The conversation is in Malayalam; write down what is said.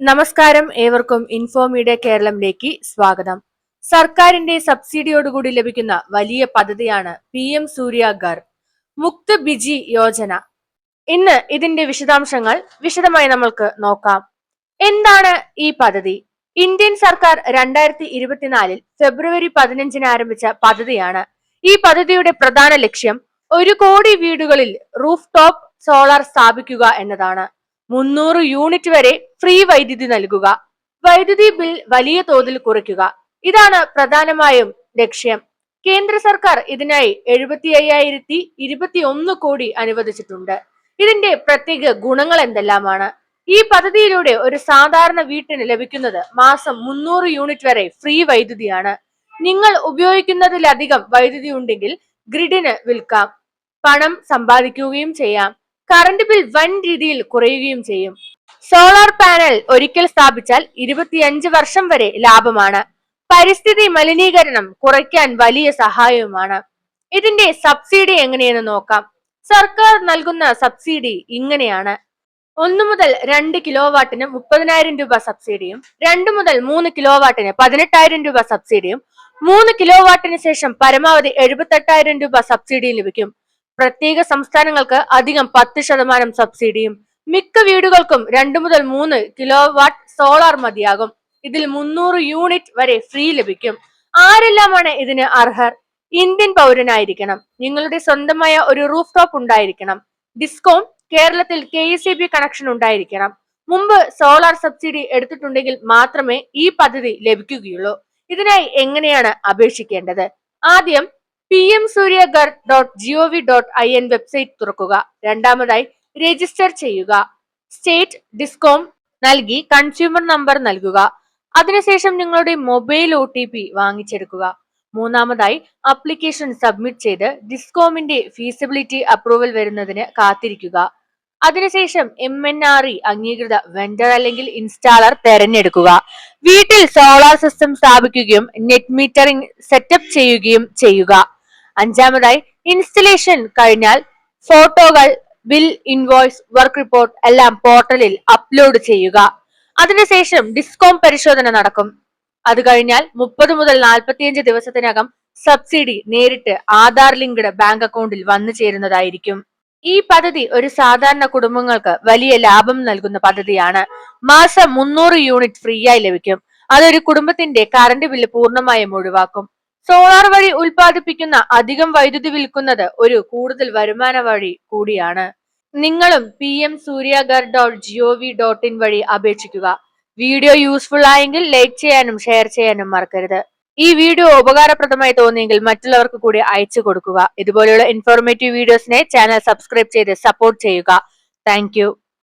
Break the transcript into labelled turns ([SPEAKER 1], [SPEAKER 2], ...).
[SPEAKER 1] നമസ്കാരം. ഏവർക്കും ഇൻഫോമീഡിയ കേരളത്തിലേക്ക് സ്വാഗതം. സർക്കാരിന്റെ സബ്സിഡിയോടുകൂടി ലഭിക്കുന്ന വലിയ പദ്ധതിയാണ് പി എം സൂര്യാഗർ മുക്ത് ബിജി യോജന. ഇന്ന് ഇതിന്റെ വിശദാംശങ്ങൾ വിശദമായി നമ്മൾക്ക് നോക്കാം. എന്താണ് ഈ പദ്ധതി? ഇന്ത്യൻ സർക്കാർ രണ്ടായിരത്തി ഇരുപത്തിനാലിൽ ഫെബ്രുവരി പതിനഞ്ചിന് ആരംഭിച്ച പദ്ധതിയാണ്. ഈ പദ്ധതിയുടെ പ്രധാന ലക്ഷ്യം ഒരു കോടി വീടുകളിൽ റൂഫ് ടോപ്പ് സോളാർ സ്ഥാപിക്കുക എന്നതാണ്. മുന്നൂറ് യൂണിറ്റ് വരെ ഫ്രീ വൈദ്യുതി നൽകുക. വൈദ്യുതി ബിൽ വലിയ തോതിൽ കുറയ്ക്കുക. ഇതാണ് പ്രധാനമായും ലക്ഷ്യം. കേന്ദ്ര സർക്കാർ ഇതിനായി എഴുപത്തി അയ്യായിരത്തി ഇരുപത്തി ഒന്ന് കോടി അനുവദിച്ചിട്ടുണ്ട്. ഇതിന്റെ പ്രത്യേക ഗുണങ്ങൾ എന്തെല്ലാമാണ്? ഈ പദ്ധതിയിലൂടെ ഒരു സാധാരണ വീട്ടിന് ലഭിക്കുന്നത് മാസം മുന്നൂറ് യൂണിറ്റ് വരെ ഫ്രീ വൈദ്യുതിയാണ്. നിങ്ങൾ ഉപയോഗിക്കുന്നതിലധികം വൈദ്യുതി ഉണ്ടെങ്കിൽ ഗ്രിഡിന് വിൽക്കാം. പണം സമ്പാദിക്കുകയും ചെയ്യാം. കറണ്ട് ബിൽ വൻ രീതിയിൽ കുറയുകയും ചെയ്യും. സോളാർ പാനൽ ഒരിക്കൽ സ്ഥാപിച്ചാൽ ഇരുപത്തിയഞ്ച് വർഷം വരെ ലാഭമാണ്. പരിസ്ഥിതി മലിനീകരണം കുറയ്ക്കാൻ വലിയ സഹായവുമാണ്. ഇതിന്റെ സബ്സിഡി എങ്ങനെയെന്ന് നോക്കാം. സർക്കാർ നൽകുന്ന സബ്സിഡി ഇങ്ങനെയാണ്. ഒന്ന് മുതൽ രണ്ട് കിലോ വാട്ടിന് മുപ്പതിനായിരം രൂപ സബ്സിഡിയും രണ്ട് മുതൽ മൂന്ന് കിലോ വാട്ടിന് പതിനെട്ടായിരം രൂപ സബ്സിഡിയും മൂന്ന് കിലോ വാട്ടിന് ശേഷം പരമാവധി എഴുപത്തെട്ടായിരം രൂപ സബ്സിഡി ലഭിക്കും. പ്രത്യേക സംസ്ഥാനങ്ങൾക്ക് അധികം പത്ത് ശതമാനം സബ്സിഡിയും. മിക്ക വീടുകൾക്കും രണ്ടു മുതൽ മൂന്ന് കിലോ വാട്ട് സോളാർ മതിയാകും. ഇതിൽ മുന്നൂറ് യൂണിറ്റ് വരെ ഫ്രീ ലഭിക്കും. ആരെല്ലാമാണ് ഇതിന് അർഹർ? ഇന്ത്യൻ പൗരനായിരിക്കണം. നിങ്ങളുടെ സ്വന്തമായ ഒരു റൂഫ് ടോപ്പ് ഉണ്ടായിരിക്കണം. ഡിസ്കോം കേരളത്തിൽ കെ എസ് ബി കണക്ഷൻ ഉണ്ടായിരിക്കണം. മുമ്പ് സോളാർ സബ്സിഡി എടുത്തിട്ടുണ്ടെങ്കിൽ മാത്രമേ ഈ പദ്ധതി ലഭിക്കുകയുള്ളൂ. ഇതിനായി എങ്ങനെയാണ് അപേക്ഷിക്കേണ്ടത്? ആദ്യം P M Surya Ghar dot gov dot I N website തുറക്കുക. രണ്ടാമതായി രജിസ്റ്റർ ചെയ്യുക. സ്റ്റേറ്റ് ഡിസ്കോം നൽകി കൺസ്യൂമർ നമ്പർ നൽകുക. അതിനുശേഷം നിങ്ങളുടെ മൊബൈൽ ഒ ടി പി വാങ്ങിച്ചെടുക്കുക. മൂന്നാമതായി അപ്ലിക്കേഷൻ സബ്മിറ്റ് ചെയ്ത് ഡിസ്കോമിന്റെ ഫീസിബിലിറ്റി അപ്രൂവൽ വരുന്നതിന് കാത്തിരിക്കുക. അതിനുശേഷം എം എൻ ആർ ഇ അംഗീകൃത വെണ്ടർ അല്ലെങ്കിൽ ഇൻസ്റ്റാളർ തെരഞ്ഞെടുക്കുക. വീട്ടിൽ സോളാർ സിസ്റ്റം സ്ഥാപിക്കുകയും നെറ്റ് മീറ്ററിംഗ് സെറ്റപ്പ് ചെയ്യുകയും ചെയ്യുക. അഞ്ചാമതായി ഇൻസ്റ്റലേഷൻ കഴിഞ്ഞാൽ ഫോട്ടോകൾ ബിൽ ഇൻവോയ്സ് വർക്ക് റിപ്പോർട്ട് എല്ലാം പോർട്ടലിൽ അപ്ലോഡ് ചെയ്യുക. അതിനുശേഷം ഡിസ്കോം പരിശോധന നടക്കും. അത് കഴിഞ്ഞാൽ മുപ്പത് മുതൽ നാൽപ്പത്തിയഞ്ച് ദിവസത്തിനകം സബ്സിഡി നേരിട്ട് ആധാർ ലിങ്ക്ഡ് ബാങ്ക് അക്കൗണ്ടിൽ വന്നു ചേരുന്നതായിരിക്കും. ഈ പദ്ധതി ഒരു സാധാരണ കുടുംബങ്ങൾക്ക് വലിയ ലാഭം നൽകുന്ന പദ്ധതിയാണ്. മാസം മുന്നൂറ് യൂണിറ്റ് ഫ്രീ ആയി ലഭിക്കും. അതൊരു കുടുംബത്തിന്റെ കറണ്ട് ബില്ല് പൂർണമായും ഒഴിവാക്കും. സോളാർ വഴി ഉൽപ്പാദിപ്പിക്കുന്ന അധികം വൈദ്യുതി വിൽക്കുന്നത് ഒരു കൂടുതൽ വരുമാന വഴി കൂടിയാണ്. നിങ്ങളും P M Suryaghar dot gov dot in വഴി അപേക്ഷിക്കുക. വീഡിയോ യൂസ്ഫുൾ ആയെങ്കിൽ ലൈക്ക് ചെയ്യാനും ഷെയർ ചെയ്യാനും മറക്കരുത്. ഈ വീഡിയോ ഉപകാരപ്രദമായി തോന്നിയെങ്കിൽ മറ്റുള്ളവർക്ക് കൂടി അയച്ചു കൊടുക്കുക. ഇതുപോലെയുള്ള ഇൻഫോർമേറ്റീവ് വീഡിയോസിനെ ചാനൽ സബ്സ്ക്രൈബ് ചെയ്ത് സപ്പോർട്ട് ചെയ്യുക. താങ്ക്